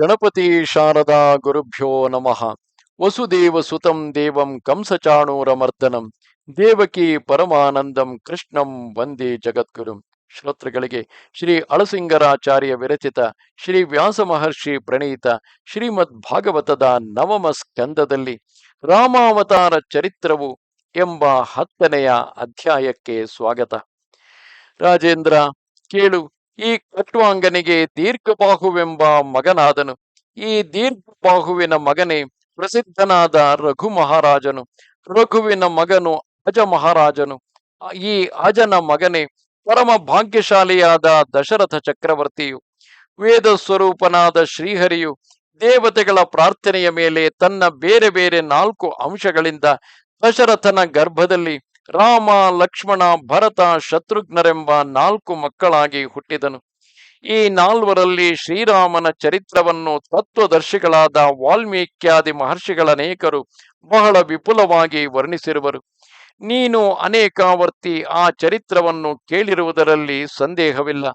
ಗಣಪತಿ ಶಾರದಾ ಗುರುಭ್ಯೋ ನಮಃ. ವಸುದೇವ ಸುತಂ ದೇವಂ ಕಂಸಚಾಣೂರಮರ್ದನಂ ದೇವಕಿ ಪರಮಾನಂದಂ ಕೃಷ್ಣಂ ವಂದೇ ಜಗದ್ಗುರು. ಶ್ರೋತೃಗಳಿಗೆ ಶ್ರೀ ಅಳಸಿಂಗರಾಚಾರ್ಯ ವಿರಚಿತ, ಶ್ರೀ ವ್ಯಾಸ ಮಹರ್ಷಿ ಪ್ರಣೀತ, ಶ್ರೀಮದ್ ಭಾಗವತದ ನವಮ ಸ್ಕಂದದಲ್ಲಿ ರಾಮಾವತಾರ ಚರಿತ್ರವು ಎಂಬ ಹತ್ತನೆಯ ಅಧ್ಯಾಯಕ್ಕೆ ಸ್ವಾಗತ. ರಾಜೇಂದ್ರ, ಕೇಳು. ಈ ಕಟ್ವಾಂಗನಿಗೆ ದೀರ್ಘಬಾಹುವೆಂಬ ಮಗನಾದನು. ಈ ದೀರ್ಘಬಾಹುವಿನ ಮಗನೇ ಪ್ರಸಿದ್ಧನಾದ ರಘು ಮಹಾರಾಜನು ರಘುವಿನ ಮಗನು ಅಜ ಮಹಾರಾಜನು ಈ ಅಜನ ಮಗನೇ ಪರಮ ಭಾಗ್ಯಶಾಲಿಯಾದ ದಶರಥ ಚಕ್ರವರ್ತಿಯು. ವೇದ ಸ್ವರೂಪನಾದ ಶ್ರೀಹರಿಯು ದೇವತೆಗಳ ಪ್ರಾರ್ಥನೆಯ ಮೇಲೆ ತನ್ನ ಬೇರೆ ಬೇರೆ ನಾಲ್ಕು ಅಂಶಗಳಿಂದ ದಶರಥನ ಗರ್ಭದಲ್ಲಿ ರಾಮ, ಲಕ್ಷ್ಮಣ, ಭರತ, ಶತ್ರುಘ್ನರೆಂಬ ನಾಲ್ಕು ಮಕ್ಕಳಾಗಿ ಹುಟ್ಟಿದನು. ಈ ನಾಲ್ವರಲ್ಲಿ ಶ್ರೀರಾಮನ ಚರಿತ್ರವನ್ನು ತತ್ವದರ್ಶಿಗಳಾದ ವಾಲ್ಮೀಕ್ಯಾದಿ ಮಹರ್ಷಿಗಳನೇಕರು ಬಹಳ ವಿಪುಲವಾಗಿ ವರ್ಣಿಸಿರುವರು. ನೀನು ಅನೇಕಾವರ್ತಿ ಆ ಚರಿತ್ರವನ್ನು ಕೇಳಿರುವುದರಲ್ಲಿ ಸಂದೇಹವಿಲ್ಲ.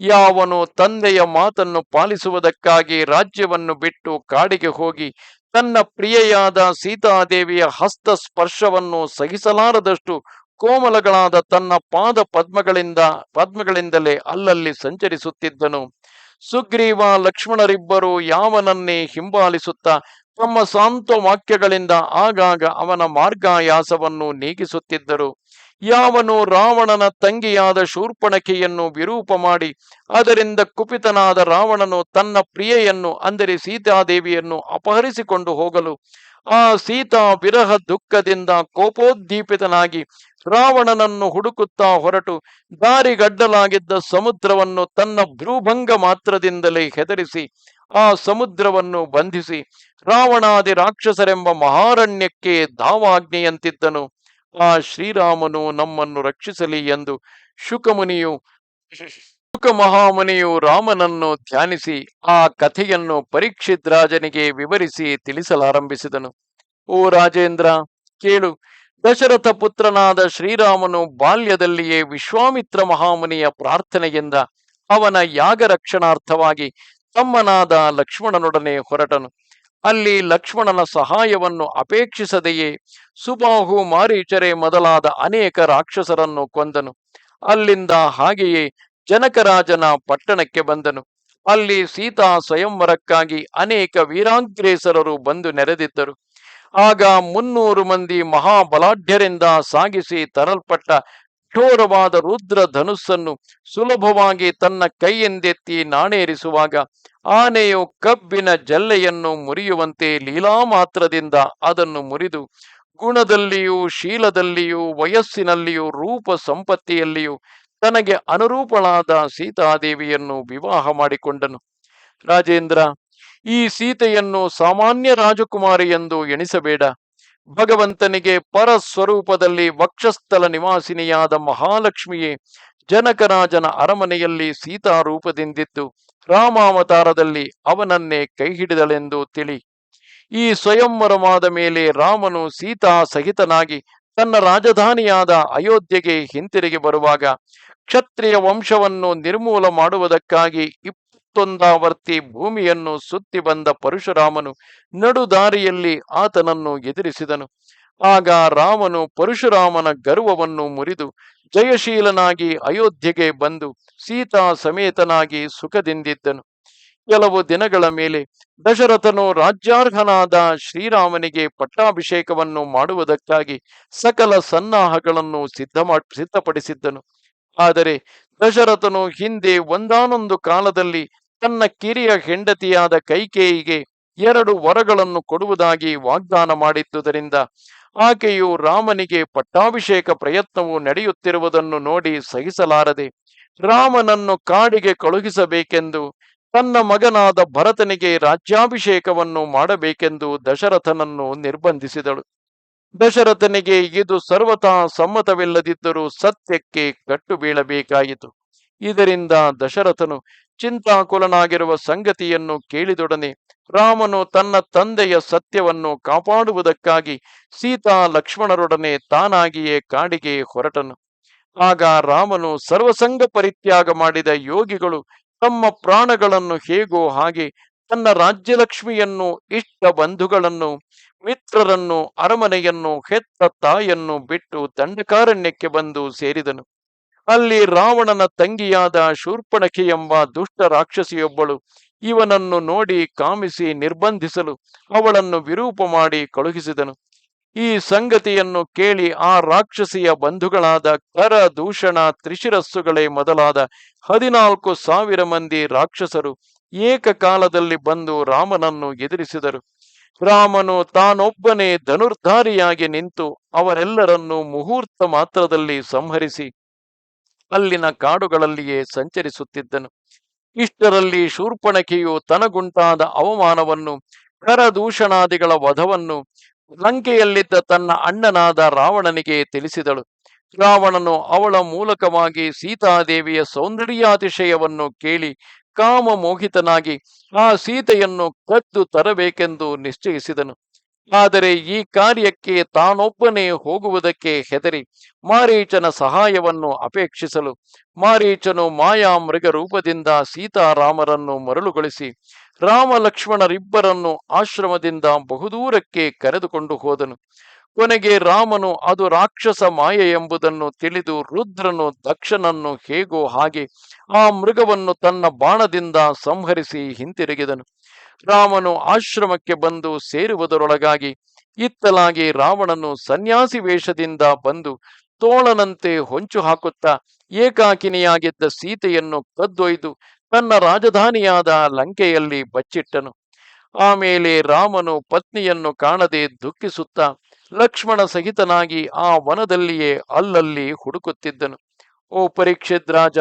ಯಾವನು ತಂದೆಯ ಮಾತನ್ನು ಪಾಲಿಸುವುದಕ್ಕಾಗಿ ರಾಜ್ಯವನ್ನು ಬಿಟ್ಟು ಕಾಡಿಗೆ ಹೋಗಿ ತನ್ನ ಪ್ರಿಯೆಯಾದ ಸೀತಾದೇವಿಯ ಹಸ್ತ ಸ್ಪರ್ಶವನ್ನು ಸಹಿಸಲಾರದಷ್ಟು ಕೋಮಲಗಳಾದ ತನ್ನ ಪಾದ ಪದ್ಮಗಳಿಂದ, ಪದ್ಮಗಳಿಂದಲೇ ಅಲ್ಲಲ್ಲಿ ಸಂಚರಿಸುತ್ತಿದ್ದನು. ಸುಗ್ರೀವ ಲಕ್ಷ್ಮಣರಿಬ್ಬರು ಯಾವನನ್ನೇ ಹಿಂಬಾಲಿಸುತ್ತಾ ತಮ್ಮ ಶಾಂತ ವಾಕ್ಯಗಳಿಂದ ಆಗಾಗ ಅವನ ಮಾರ್ಗಾಯಾಸವನ್ನು ನೀಗಿಸುತ್ತಿದ್ದರು. ಯಾವನು ರಾವಣನ ತಂಗಿಯಾದ ಶೂರ್ಪಣಕೆಯನ್ನು ವಿರೂಪ ಮಾಡಿ, ಅದರಿಂದ ಕುಪಿತನಾದ ರಾವಣನು ತನ್ನ ಪ್ರಿಯೆಯನ್ನು, ಅಂದರೆ ಸೀತಾದೇವಿಯನ್ನು ಅಪಹರಿಸಿಕೊಂಡು ಹೋಗಲು, ಆ ಸೀತಾ ವಿರಹ ದುಃಖದಿಂದ ಕೋಪೋದ್ದೀಪಿತನಾಗಿ ರಾವಣನನ್ನು ಹುಡುಕುತ್ತಾ ಹೊರಟು ದಾರಿಗಡ್ಡಲಾಗಿದ್ದ ಸಮುದ್ರವನ್ನು ತನ್ನ ಭ್ರೂಭಂಗ ಮಾತ್ರದಿಂದಲೇ ಹೆದರಿಸಿ, ಆ ಸಮುದ್ರವನ್ನು ಬಂಧಿಸಿ, ರಾವಣಾದಿ ರಾಕ್ಷಸರೆಂಬ ಮಹಾರಣ್ಯಕ್ಕೆ ಧಾವಾಗ್ನಿಯಂತಿದ್ದನು ಆ ಶ್ರೀರಾಮನು ನಮ್ಮನ್ನು ರಕ್ಷಿಸಲಿ ಎಂದು ಶುಕಮುನಿಯು ಶುಕ ಮಹಾಮುನಿಯು ರಾಮನನ್ನು ಧ್ಯಾನಿಸಿ ಆ ಕಥೆಯನ್ನು ಪರೀಕ್ಷಿತ್ ರಾಜನಿಗೆ ವಿವರಿಸಿ ತಿಳಿಸಲಾರಂಭಿಸಿದನು. ಓ ರಾಜೇಂದ್ರ, ಕೇಳು. ದಶರಥ ಪುತ್ರನಾದ ಶ್ರೀರಾಮನು ಬಾಲ್ಯದಲ್ಲಿಯೇ ವಿಶ್ವಾಮಿತ್ರ ಮಹಾಮುನಿಯ ಪ್ರಾರ್ಥನೆಯಿಂದ ಅವನ ಯಾಗ ರಕ್ಷಣಾರ್ಥವಾಗಿ ತಮ್ಮನಾದ ಲಕ್ಷ್ಮಣನೊಡನೆ ಹೊರಟನು. ಅಲ್ಲಿ ಲಕ್ಷ್ಮಣನ ಸಹಾಯವನ್ನು ಅಪೇಕ್ಷಿಸದೆಯೇ? ಸುಬಾಹು ಮಾರೀಚರೆ ಮೊದಲಾದ ಅನೇಕ ರಾಕ್ಷಸರನ್ನು ಕೊಂದನು. ಅಲ್ಲಿಂದ ಹಾಗೆಯೇ ಜನಕರಾಜನ ಪಟ್ಟಣಕ್ಕೆ ಬಂದನು. ಅಲ್ಲಿ ಸೀತಾ ಸ್ವಯಂವರಕ್ಕಾಗಿ ಅನೇಕ ವೀರಾಗ್ರೇಸರರು ಬಂದು ನೆರೆದಿದ್ದರು. ಆಗ ಮುನ್ನೂರು ಮಂದಿ ಮಹಾಬಲಾಢ್ಯರಿಂದ ಸಾಗಿಸಿ ತರಲ್ಪಟ್ಟ ಕಠೋರವಾದ ರುದ್ರ ಧನುಸ್ಸನ್ನು ಸುಲಭವಾಗಿ ತನ್ನ ಕೈಯಿಂದೆತ್ತಿ ನಾಣೇರಿಸುವಾಗ ಆನೆಯು ಕಬ್ಬಿನ ಜಲ್ಲೆಯನ್ನು ಮುರಿಯುವಂತೆ ಲೀಲಾ ಮಾತ್ರದಿಂದ ಅದನ್ನು ಮುರಿದು ಗುಣದಲ್ಲಿಯೂ ಶೀಲದಲ್ಲಿಯೂ ವಯಸ್ಸಿನಲ್ಲಿಯೂ ರೂಪ ಸಂಪತ್ತಿಯಲ್ಲಿಯೂ ತನಗೆ ಅನುರೂಪಳಾದ ಸೀತಾದೇವಿಯನ್ನು ವಿವಾಹ ಮಾಡಿಕೊಂಡನು. ರಾಜೇಂದ್ರ, ಈ ಸೀತೆಯನ್ನು ಸಾಮಾನ್ಯ ರಾಜಕುಮಾರಿ ಎಂದು ಎಣಿಸಬೇಡ. ಭಗವಂತನಿಗೆ ಪರಸ್ವರೂಪದಲ್ಲಿ ವಕ್ಷಸ್ಥಲ ನಿವಾಸಿನಿಯಾದ ಮಹಾಲಕ್ಷ್ಮಿಯೇ, ಜನಕರಾಜನ ಅರಮನೆಯಲ್ಲಿ ಸೀತಾ ರೂಪದಿಂದಿದ್ದು ರಾಮಾವತಾರದಲ್ಲಿ ಅವನನ್ನೇ ಕೈ ಹಿಡಿದಳೆಂದು ತಿಳಿ. ಈ ಸ್ವಯಂವರವಾದ ಮೇಲೆ ರಾಮನು ಸೀತಾ ಸಹಿತನಾಗಿ ತನ್ನ ರಾಜಧಾನಿಯಾದ ಅಯೋಧ್ಯೆಗೆ ಹಿಂತಿರುಗಿ ಬರುವಾಗ ಕ್ಷತ್ರಿಯ ವಂಶವನ್ನು ನಿರ್ಮೂಲ ಮಾಡುವುದಕ್ಕಾಗಿ ಇಪ್ಪತ್ತೊಂದಾವರ್ತಿ ಭೂಮಿಯನ್ನು ಸುತ್ತಿ ಬಂದ ಪರಶುರಾಮನು ನಡುದಾರಿಯಲ್ಲಿ ಆತನನ್ನು ಎದುರಿಸಿದನು. ಆಗ ರಾಮನು ಪರಶುರಾಮನ ಗರ್ವವನ್ನು ಮುರಿದು ಜಯಶೀಲನಾಗಿ ಅಯೋಧ್ಯೆಗೆ ಬಂದು ಸೀತಾ ಸಮೇತನಾಗಿ ಸುಖದಿಂದಿದ್ದನು. ಕೆಲವು ದಿನಗಳ ಮೇಲೆ ದಶರಥನು ರಾಜ್ಯಾರ್ಹನಾದ ಶ್ರೀರಾಮನಿಗೆ ಪಟ್ಟಾಭಿಷೇಕವನ್ನು ಮಾಡುವುದಕ್ಕಾಗಿ ಸಕಲ ಸನ್ನಾಹಗಳನ್ನು ಸಿದ್ಧ ಸಿದ್ಧಪಡಿಸಿದ್ದನು. ಆದರೆ ದಶರಥನು ಹಿಂದೆ ಒಂದಾನೊಂದು ಕಾಲದಲ್ಲಿ ತನ್ನ ಕಿರಿಯ ಹೆಂಡತಿಯಾದ ಕೈಕೇಯಿಗೆ ಎರಡು ವರಗಳನ್ನು ಕೊಡುವುದಾಗಿ ವಾಗ್ದಾನ ಮಾಡಿದ್ದುದರಿಂದ ಆಕೆಯು ರಾಮನಿಗೆ ಪಟ್ಟಾಭಿಷೇಕ ಪ್ರಯತ್ನವು ನಡೆಯುತ್ತಿರುವುದನ್ನು ನೋಡಿ ಸಹಿಸಲಾರದೆ ರಾಮನನ್ನು ಕಾಡಿಗೆ ಕಳುಹಿಸಬೇಕೆಂದು, ತನ್ನ ಮಗನಾದ ಭರತನಿಗೆ ರಾಜ್ಯಾಭಿಷೇಕವನ್ನು ಮಾಡಬೇಕೆಂದು ದಶರಥನನ್ನು ನಿರ್ಬಂಧಿಸಿದಳು. ದಶರಥನಿಗೆ ಇದು ಸರ್ವತಾ ಸಮ್ಮತವಿಲ್ಲದಿದ್ದರೂ ಸತ್ಯಕ್ಕೆ ಕಟ್ಟು ಬೀಳಬೇಕಾಯಿತು. ಇದರಿಂದ ದಶರಥನು ಚಿಂತಾಕುಲನಾಗಿರುವ ಸಂಗತಿಯನ್ನು ಕೇಳಿದೊಡನೆ ರಾಮನು ತನ್ನ ತಂದೆಯ ಸತ್ಯವನ್ನು ಕಾಪಾಡುವುದಕ್ಕಾಗಿ ಸೀತಾ ಲಕ್ಷ್ಮಣರೊಡನೆ ತಾನಾಗಿಯೇ ಕಾಡಿಗೆ ಹೊರಟನು. ಆಗ ರಾಮನು ಸರ್ವಸಂಗ ಪರಿತ್ಯಾಗ ಮಾಡಿದ ಯೋಗಿಗಳು ತಮ್ಮ ಪ್ರಾಣಗಳನ್ನು ಹೇಗೋ ಹಾಗೆ ತನ್ನ ರಾಜ್ಯಲಕ್ಷ್ಮಿಯನ್ನು, ಇಷ್ಟ ಬಂಧುಗಳನ್ನು, ಮಿತ್ರರನ್ನು, ಅರಮನೆಯನ್ನು, ಹೆತ್ತ ತಾಯನ್ನು ಬಿಟ್ಟು ದಂಡಕಾರಣ್ಯಕ್ಕೆ ಬಂದು ಸೇರಿದನು. ಅಲ್ಲಿ ರಾವಣನ ತಂಗಿಯಾದ ಶೂರ್ಪಣಖಿ ಎಂಬ ದುಷ್ಟ ರಾಕ್ಷಸಿಯೊಬ್ಬಳು ಇವನನ್ನು ನೋಡಿ ಕಾಮಿಸಿ ನಿರ್ಬಂಧಿಸಲು ಅವಳನ್ನು ವಿರೂಪ ಮಾಡಿ ಕಳುಹಿಸಿದನು. ಈ ಸಂಗತಿಯನ್ನು ಕೇಳಿ ಆ ರಾಕ್ಷಸಿಯ ಬಂಧುಗಳಾದ ಕರ, ದೂಷಣ, ತ್ರಿಶಿರಸ್ಸುಗಳೇ ಮೊದಲಾದ ಹದಿನಾಲ್ಕು ಸಾವಿರ ಮಂದಿ ರಾಕ್ಷಸರು ಏಕಕಾಲದಲ್ಲಿ ಬಂದು ರಾಮನನ್ನು ಎದುರಿಸಿದರು. ರಾಮನು ತಾನೊಬ್ಬನೇ ಧನುರ್ಧಾರಿಯಾಗಿ ನಿಂತು ಅವರೆಲ್ಲರನ್ನು ಮುಹೂರ್ತ ಮಾತ್ರದಲ್ಲಿ ಸಂಹರಿಸಿ ಅಲ್ಲಿನ ಕಾಡುಗಳಲ್ಲಿಯೇ ಸಂಚರಿಸುತ್ತಿದ್ದನು. ಇಷ್ಟರಲ್ಲಿ ಶೂರ್ಪಣಕಿಯು ತನಗುಂಟಾದ ಅವಮಾನವನ್ನು, ಕರದೂಷಣಾದಿಗಳ ವಧವನ್ನು, ಲಂಕೆಯಲ್ಲಿದ್ದ ತನ್ನ ಅಣ್ಣನಾದ ರಾವಣನಿಗೆ ತಿಳಿಸಿದಳು. ರಾವಣನು ಅವಳ ಮೂಲಕವಾಗಿ ಸೀತಾದೇವಿಯ ಸೌಂದರ್ಯಾತಿಶಯವನ್ನು ಕೇಳಿ ಕಾಮ ಮೋಹಿತನಾಗಿ ಆ ಸೀತೆಯನ್ನು ಕದ್ದು ತರಬೇಕೆಂದು ನಿಶ್ಚಯಿಸಿದನು. ಆದರೆ ಈ ಕಾರ್ಯಕ್ಕೆ ತಾನೊಬ್ಬನೇ ಹೋಗುವುದಕ್ಕೆ ಹೆದರಿ. ಮಾರೀಚನ ಸಹಾಯವನ್ನು ಅಪೇಕ್ಷಿಸಲು ಮಾರೀಚನು ಮಾಯಾ ಮೃಗ ರೂಪದಿಂದ ಸೀತಾರಾಮರನ್ನು ಮರಳುಗೊಳಿಸಿ ರಾಮ ಲಕ್ಷ್ಮಣರಿಬ್ಬರನ್ನು ಆಶ್ರಮದಿಂದ ಬಹುದೂರಕ್ಕೆ ಕರೆದುಕೊಂಡು ಹೋದನು. ಕೊನೆಗೆ ರಾಮನು ಅದು ರಾಕ್ಷಸ ಮಾಯೆ ಎಂಬುದನ್ನು ತಿಳಿದು ರುದ್ರನು ದಕ್ಷನನ್ನು ಹೇಗೋ ಹಾಗೆ ಆ ಮೃಗವನ್ನು ತನ್ನ ಬಾಣದಿಂದ ಸಂಹರಿಸಿ ಹಿಂತಿರುಗಿದನು. ರಾಮನು ಆಶ್ರಮಕ್ಕೆ ಬಂದು ಸೇರುವುದರೊಳಗಾಗಿ ಇತ್ತಲಾಗಿ ರಾವಣನು ಸನ್ಯಾಸಿ ವೇಷದಿಂದ ಬಂದು ತೋಳನಂತೆ ಹೊಂಚು ಹಾಕುತ್ತಾ ಏಕಾಕಿನಿಯಾಗಿದ್ದ ಸೀತೆಯನ್ನು ಕದ್ದೊಯ್ದು ತನ್ನ ರಾಜಧಾನಿಯಾದ ಲಂಕೆಯಲ್ಲಿ ಬಚ್ಚಿಟ್ಟನು. ಆಮೇಲೆ ರಾಮನು ಪತ್ನಿಯನ್ನು ಕಾಣದೆ ದುಃಖಿಸುತ್ತಾ ಲಕ್ಷ್ಮಣ ಸಹಿತನಾಗಿ ಆ ವನದಲ್ಲಿಯೇ ಅಲ್ಲಲ್ಲಿ ಹುಡುಕುತ್ತಿದ್ದನು. ಓ ಪರೀಕ್ಷಿತ್ ರಾಜ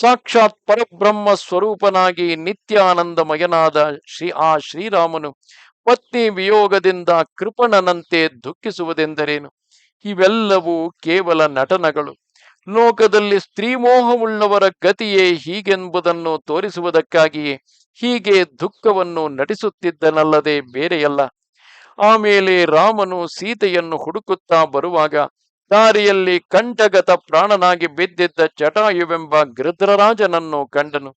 ಸಾಕ್ಷಾತ್ ಪರಬ್ರಹ್ಮ ಸ್ವರೂಪನಾಗಿ ನಿತ್ಯಾನಂದಮಯನಾದ ಶ್ರೀ ಆ ಶ್ರೀರಾಮನು ಪತ್ನಿ ವಿಯೋಗದಿಂದ ಕೃಪಣನಂತೆ ದುಃಖಿಸುವುದೆಂದರೇನು? ಇವೆಲ್ಲವೂ ಕೇವಲ ನಟನಗಳು. ಲೋಕದಲ್ಲಿ ಸ್ತ್ರೀಮೋಹವುಳ್ಳವರ ಗತಿಯೇ ಹೀಗೆಂಬುದನ್ನು ತೋರಿಸುವುದಕ್ಕಾಗಿಯೇ ಹೀಗೆ ದುಃಖವನ್ನು ನಟಿಸುತ್ತಿದ್ದನಲ್ಲದೆ ಬೇರೆಯಲ್ಲ. ಆಮೇಲೆ ರಾಮನು ಸೀತೆಯನ್ನು ಹುಡುಕುತ್ತಾ ಬರುವಾಗ ದಾರಿಯಲ್ಲಿ ಕಂಠಗತ ಪ್ರಾಣನಾಗಿ ಬಿದ್ದಿದ್ದ ಜಟಾಯುವೆಂಬ ಗೃದ್ರರಾಜನನ್ನು ಕಂಡನು.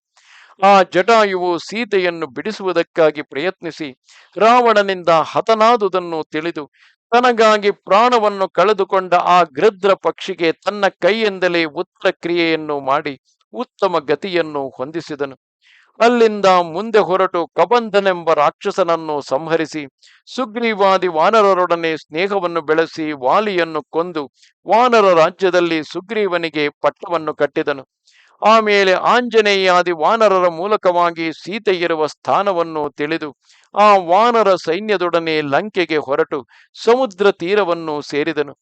ಆ ಜಟಾಯುವು ಸೀತೆಯನ್ನು ಬಿಡಿಸುವುದಕ್ಕಾಗಿ ಪ್ರಯತ್ನಿಸಿ ರಾವಣನಿಂದ ಹತನಾದುದನ್ನು ತಿಳಿದು ತನಗಾಗಿ ಪ್ರಾಣವನ್ನು ಕಳೆದುಕೊಂಡ ಆ ಗೃದ್ರ ಪಕ್ಷಿಗೆ ತನ್ನ ಕೈಯಿಂದಲೇ ಉತ್ತರ ಕ್ರಿಯೆಯನ್ನು ಮಾಡಿ ಉತ್ತಮ ಗತಿಯನ್ನು ಹೊಂದಿಸಿದನು. ಅಲ್ಲಿಂದ ಮುಂದೆ ಹೊರಟು ಕಬಂಧನೆಂಬ ರಾಕ್ಷಸನನ್ನು ಸಂಹರಿಸಿ ಸುಗ್ರೀವಾದಿ ವಾನರರೊಡನೆ ಸ್ನೇಹವನ್ನು ಬೆಳೆಸಿ ವಾಲಿಯನ್ನು ಕೊಂದು ವಾನರ ರಾಜ್ಯದಲ್ಲಿ ಸುಗ್ರೀವನಿಗೆ ಪಟ್ಟವನ್ನು ಕಟ್ಟಿದನು. ಆಮೇಲೆ ಆಂಜನೇಯಾದಿ ವಾನರರ ಮೂಲಕವಾಗಿ ಸೀತೆ ಇರುವ ಸ್ಥಾನವನ್ನು ತಿಳಿದು ಆ ವಾನರ ಸೈನ್ಯದೊಡನೆ ಲಂಕೆಗೆ ಹೊರಟು ಸಮುದ್ರ ತೀರವನ್ನು ಸೇರಿದನು.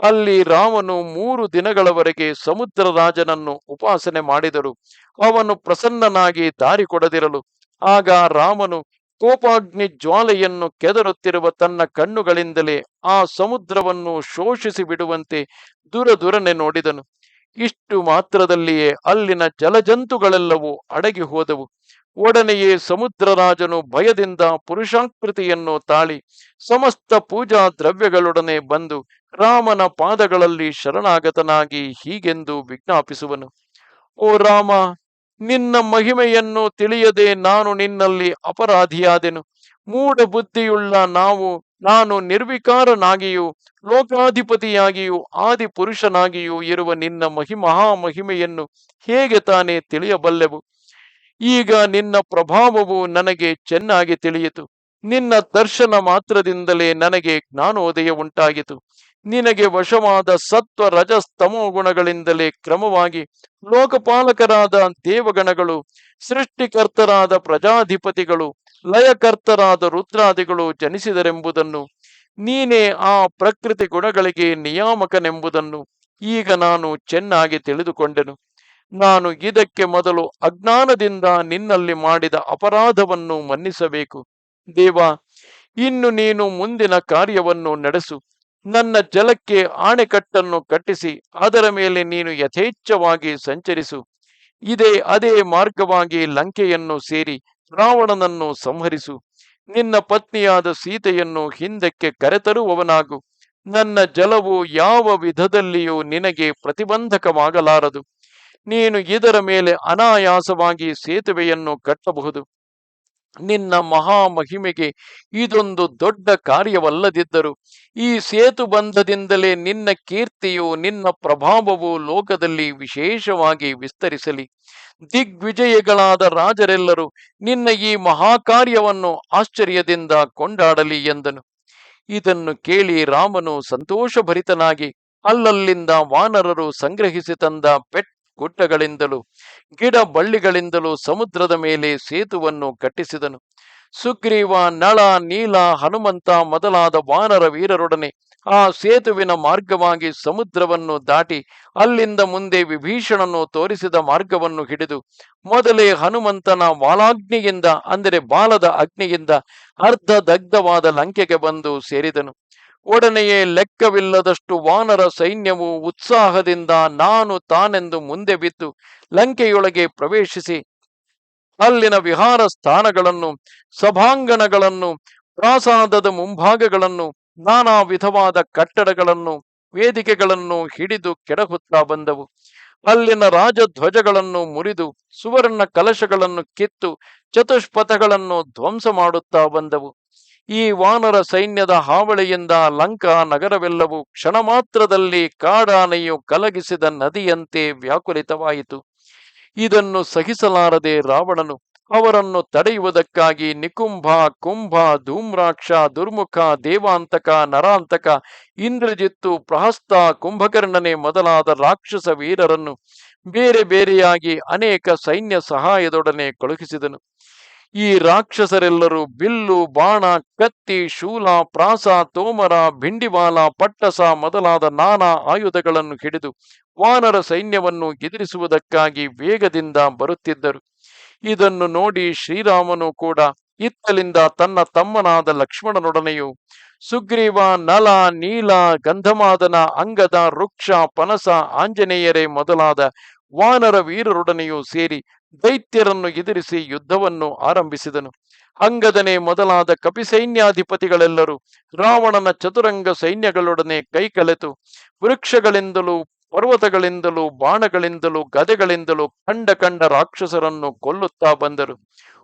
ಅಲ್ಲಿ ರಾಮನು ಮೂರು ದಿನಗಳವರೆಗೆ ಸಮುದ್ರ ರಾಜನನ್ನು ಉಪಾಸನೆ ಮಾಡಿದರು. ಅವನು ಪ್ರಸನ್ನನಾಗಿ ದಾರಿ ಕೊಡದಿರಲು. ಆಗ ರಾಮನು ಕೋಪಾಗ್ನಿ ಜ್ವಾಲೆಯನ್ನು ಕೆದರುತ್ತಿರುವ ತನ್ನ ಕಣ್ಣುಗಳಿಂದಲೇ ಆ ಸಮುದ್ರವನ್ನು ಶೋಷಿಸಿ ಬಿಡುವಂತೆ ದುರದುರನೆ ನೋಡಿದನು. ಇಷ್ಟು ಮಾತ್ರದಲ್ಲಿಯೇ ಅಲ್ಲಿನ ಜಲಜಂತುಗಳೆಲ್ಲವೂ ಅಡಗಿ ಹೋದವು ಒಡನೆಯೇ ಸಮುದ್ರರಾಜನು ಭಯದಿಂದ ಪುರುಷಾಕೃತಿಯನ್ನು ತಾಳಿ ಸಮಸ್ತ ಪೂಜಾ ದ್ರವ್ಯಗಳೊಡನೆ ಬಂದು ರಾಮನ ಪಾದಗಳಲ್ಲಿ ಶರಣಾಗತನಾಗಿ ಹೀಗೆಂದು ವಿಜ್ಞಾಪಿಸುವನು. ಓ ರಾಮ, ನಿನ್ನ ಮಹಿಮೆಯನ್ನು ತಿಳಿಯದೆ ನಾನು ನಿನ್ನಲ್ಲಿ ಅಪರಾಧಿಯಾದೆನು. ಮೂಢ ಬುದ್ಧಿಯುಳ್ಳ ನಾವು, ನಾನು ನಿರ್ವಿಕಾರನಾಗಿಯೂ, ಲೋಕಾಧಿಪತಿಯಾಗಿಯೂ ಆದಿ ಪುರುಷನಾಗಿಯೂ ಇರುವ ನಿನ್ನ ಮಹಿಮಹಾ ಮಹಿಮೆಯನ್ನು ಹೇಗೆ ತಾನೇ ತಿಳಿಯಬಲ್ಲೆವು? ಈಗ ನಿನ್ನ ಪ್ರಭಾವವು ನನಗೆ ಚೆನ್ನಾಗಿ ತಿಳಿಯಿತು. ನಿನ್ನ ದರ್ಶನ ಮಾತ್ರದಿಂದಲೇ ನನಗೆ ಜ್ಞಾನೋದಯ ಉಂಟಾಗಿತು ನಿನಗೆ ವಶವಾದ ಸತ್ವ ರಜಸ್ತಮೋ ಗುಣಗಳಿಂದಲೇ ಕ್ರಮವಾಗಿ ಲೋಕಪಾಲಕರಾದ ದೇವಗಣಗಳು, ಸೃಷ್ಟಿಕರ್ತರಾದ ಪ್ರಜಾಧಿಪತಿಗಳು, ಲಯಕರ್ತರಾದ ರುದ್ರಾದಿಗಳು ಜನಿಸಿದರೆಂಬುದನ್ನು, ನೀನೇ ಆ ಪ್ರಕೃತಿ ಗುಣಗಳಿಗೆ ನಿಯಾಮಕನೆಂಬುದನ್ನು ಈಗ ನಾನು ಚೆನ್ನಾಗಿ ತಿಳಿದುಕೊಂಡೆನು. ನಾನು ಇದಕ್ಕೆ ಮೊದಲು ಅಜ್ಞಾನದಿಂದ ನಿನ್ನಲ್ಲಿ ಮಾಡಿದ ಅಪರಾಧವನ್ನು ಮನ್ನಿಸಬೇಕು. ದೇವ, ಇನ್ನು ನೀನು ಮುಂದಿನ ಕಾರ್ಯವನ್ನು ನಡೆಸು. ನನ್ನ ಜಲಕ್ಕೆ ಆಣೆಕಟ್ಟನ್ನು ಕಟ್ಟಿಸಿ, ಅದರ ಮೇಲೆ ನೀನು ಯಥೇಚ್ಛವಾಗಿ ಸಂಚರಿಸು. ಇದೇ ಅದೇ ಮಾರ್ಗವಾಗಿ ಲಂಕೆಯನ್ನು ಸೇರಿ ರಾವಣನನ್ನು ಸಂಹರಿಸು. ನಿನ್ನ ಪತ್ನಿಯಾದ ಸೀತೆಯನ್ನು ಹಿಂದಕ್ಕೆ ಕರೆತರುವವನಾಗು. ನನ್ನ ಜಲವು ಯಾವ ವಿಧದಲ್ಲಿಯೂ ನಿನಗೆ ಪ್ರತಿಬಂಧಕವಾಗಲಾರದು. ನೀನು ಇದರ ಮೇಲೆ ಅನಾಯಾಸವಾಗಿ ಸೇತುವೆಯನ್ನು ಕಟ್ಟಬಹುದು. ನಿನ್ನ ಮಹಾಮಹಿಮೆಗೆ ಇದೊಂದು ದೊಡ್ಡ ಕಾರ್ಯವಲ್ಲದಿದ್ದರು ಈ ಸೇತು ಬಂಧದಿಂದಲೇ ನಿನ್ನ ಕೀರ್ತಿಯು, ನಿನ್ನ ಪ್ರಭಾವವು ಲೋಕದಲ್ಲಿ ವಿಶೇಷವಾಗಿ ವಿಸ್ತರಿಸಲಿ. ದಿಗ್ವಿಜಯಗಳಾದ ರಾಜರೆಲ್ಲರೂ ನಿನ್ನ ಈ ಮಹಾಕಾರ್ಯವನ್ನು ಆಶ್ಚರ್ಯದಿಂದ ಕೊಂಡಾಡಲಿ ಎಂದನು. ಇದನ್ನು ಕೇಳಿ ರಾಮನು ಸಂತೋಷಭರಿತನಾಗಿ ಅಲ್ಲಲ್ಲಿಂದ ವಾನರರು ಸಂಗ್ರಹಿಸಿ ತಂದ ಪೆಟ್ ಗುಡ್ಡಗಳಿಂದಲೂ ಗಿಡ ಬಳ್ಳಿಗಳಿಂದಲೂ ಸಮುದ್ರದ ಮೇಲೆ ಸೇತುವನ್ನು ಕಟ್ಟಿಸಿದನು. ಸುಗ್ರೀವ, ನಳ, ನೀಲ, ಹನುಮಂತ ಮೊದಲಾದ ವಾನರ ವೀರರೊಡನೆ ಆ ಸೇತುವಿನ ಮಾರ್ಗವಾಗಿ ಸಮುದ್ರವನ್ನು ದಾಟಿ ಅಲ್ಲಿಂದ ಮುಂದೆ ವಿಭೀಷಣನು ತೋರಿಸಿದ ಮಾರ್ಗವನ್ನು ಹಿಡಿದು ಮೊದಲೇ ಹನುಮಂತನ ವಾಲಾಗ್ನಿಯಿಂದ, ಅಂದರೆ ಬಾಲದ ಅಗ್ನಿಯಿಂದ ಅರ್ಧ ದಗ್ಧವಾದ ಲಂಕೆಗೆ ಬಂದು ಸೇರಿದನು. ಒಡನೆಯೇ ಲೆಕ್ಕವಿಲ್ಲದಷ್ಟು ವಾನರ ಸೈನ್ಯವು ಉತ್ಸಾಹದಿಂದ ನಾನು ತಾನೆಂದು ಮುಂದೆ ಬಿದ್ದು ಲಂಕೆಯೊಳಗೆ ಪ್ರವೇಶಿಸಿ, ಅಲ್ಲಿನ ವಿಹಾರ ಸ್ಥಾನಗಳನ್ನು, ಸಭಾಂಗಣಗಳನ್ನು, ಪ್ರಾಸಾದದ ಮುಂಭಾಗಗಳನ್ನು, ನಾನಾ ವಿಧವಾದ ಕಟ್ಟಡಗಳನ್ನು, ವೇದಿಕೆಗಳನ್ನು ಹಿಡಿದು ಕೆಡಹುತ್ತಾ ಬಂದವು. ಅಲ್ಲಿನ ರಾಜಧ್ವಜಗಳನ್ನು ಮುರಿದು, ಸುವರ್ಣ ಕಲಶಗಳನ್ನು ಕಿತ್ತು, ಚತುಷ್ಪಥಗಳನ್ನು ಧ್ವಂಸ ಮಾಡುತ್ತಾ ಬಂದವು. ಈ ವಾನರ ಸೈನ್ಯದ ಹಾವಳಿಯಿಂದ ಲಂಕಾ ನಗರವೆಲ್ಲವೂ ಕ್ಷಣ ಮಾತ್ರದಲ್ಲಿ ಕಾಡಾನೆಯು ಕಲಗಿಸಿದ ನದಿಯಂತೆ ವ್ಯಾಕುಲಿತವಾಯಿತು. ಇದನ್ನು ಸಹಿಸಲಾರದೆ ರಾವಣನು ಅವರನ್ನು ತಡೆಯುವುದಕ್ಕಾಗಿ ನಿಕುಂಭ, ಕುಂಭ, ಧೂಮ್ರಾಕ್ಷ, ದುರ್ಮುಖ, ದೇವಾಂತಕ, ನರಾಂತಕ, ಇಂದ್ರಜಿತ್ತು, ಪ್ರಹಸ್ತ, ಕುಂಭಕರ್ಣನೆ ಮೊದಲಾದ ರಾಕ್ಷಸ ವೀರರನ್ನು ಬೇರೆ ಬೇರೆಯಾಗಿ ಅನೇಕ ಸೈನ್ಯ ಸಹಾಯದೊಡನೆ ಕಳುಹಿಸಿದನು. ಈ ರಾಕ್ಷಸರೆಲ್ಲರೂ ಬಿಲ್ಲು, ಬಾಣ, ಕತ್ತಿ, ಶೂಲ, ಪ್ರಾಸ, ತೋಮರ, ಭಿಂಡಿವಾಲ, ಪಟ್ಟಸ ಮೊದಲಾದ ನಾನಾ ಆಯುಧಗಳನ್ನು ಹಿಡಿದು ವಾನರ ಸೈನ್ಯವನ್ನು ಎದುರಿಸುವುದಕ್ಕಾಗಿ ವೇಗದಿಂದ ಬರುತ್ತಿದ್ದರು. ಇದನ್ನು ನೋಡಿ ಶ್ರೀರಾಮನು ಕೂಡ ಇತ್ತಲಿಂದ ತನ್ನ ತಮ್ಮನಾದ ಲಕ್ಷ್ಮಣನೊಡನೆಯು ಸುಗ್ರೀವ, ನಲ, ನೀಲ, ಗಂಧಮಾದನ, ಅಂಗದ, ವೃಕ್ಷ, ಪನಸ, ಆಂಜನೇಯರೇ ಮೊದಲಾದ ವಾನರ ವೀರರೊಡನೆಯೂ ಸೇರಿ ದೈತ್ಯರನ್ನು ಎದುರಿಸಿ ಯುದ್ಧವನ್ನು ಆರಂಭಿಸಿದನು. ಅಂಗದನೆ ಮೊದಲಾದ ಕಪಿಸೈನ್ಯಾಧಿಪತಿಗಳೆಲ್ಲರೂ ರಾವಣನ ಚತುರಂಗ ಸೈನ್ಯಗಳೊಡನೆ ಕೈಕಲೆತು. ವೃಕ್ಷಗಳಿಂದಲೂ, ಪರ್ವತಗಳಿಂದಲೂ, ಬಾಣಗಳಿಂದಲೂ, ಗದೆಗಳಿಂದಲೂ ಕಂಡ ಕಂಡ ರಾಕ್ಷಸರನ್ನು ಕೊಲ್ಲುತ್ತಾ ಬಂದರು.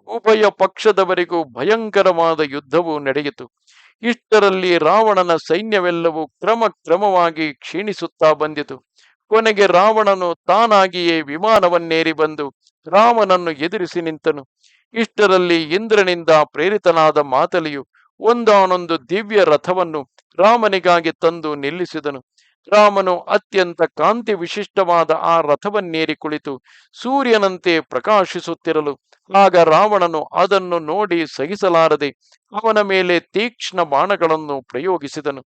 ಉಭಯ ಪಕ್ಷದವರಿಗೂ ಭಯಂಕರವಾದ ಯುದ್ಧವು ನಡೆಯಿತು. ಇಷ್ಟರಲ್ಲಿ ರಾವಣನ ಸೈನ್ಯವೆಲ್ಲವೂ ಕ್ರಮ ಕ್ರಮವಾಗಿ ಕ್ಷೀಣಿಸುತ್ತಾ ಬಂದಿತು. ಕೊನೆಗೆ ರಾವಣನು ತಾನಾಗಿಯೇ ವಿಮಾನವನ್ನೇರಿ ಬಂದು ರಾಮನನ್ನು ಎದುರಿಸಿ ನಿಂತನು. ಇಷ್ಟರಲ್ಲಿ ಇಂದ್ರನಿಂದ ಪ್ರೇರಿತನಾದ ಮಾತಲಿಯು ಒಂದಾನೊಂದು ದಿವ್ಯ ರಥವನ್ನು ರಾಮನಿಗಾಗಿ ತಂದು ನಿಲ್ಲಿಸಿದನು. ರಾಮನು ಅತ್ಯಂತ ಕಾಂತಿ ವಿಶಿಷ್ಟವಾದ ಆ ರಥವನ್ನೇರಿ ಕುಳಿತು ಸೂರ್ಯನಂತೆ ಪ್ರಕಾಶಿಸುತ್ತಿರಲು. ಆಗ ರಾವಣನು ಅದನ್ನು ನೋಡಿ ಸಹಿಸಲಾರದೆ ಅವನ ಮೇಲೆ ತೀಕ್ಷ್ಣ ಬಾಣಗಳನ್ನು ಪ್ರಯೋಗಿಸಿದನು.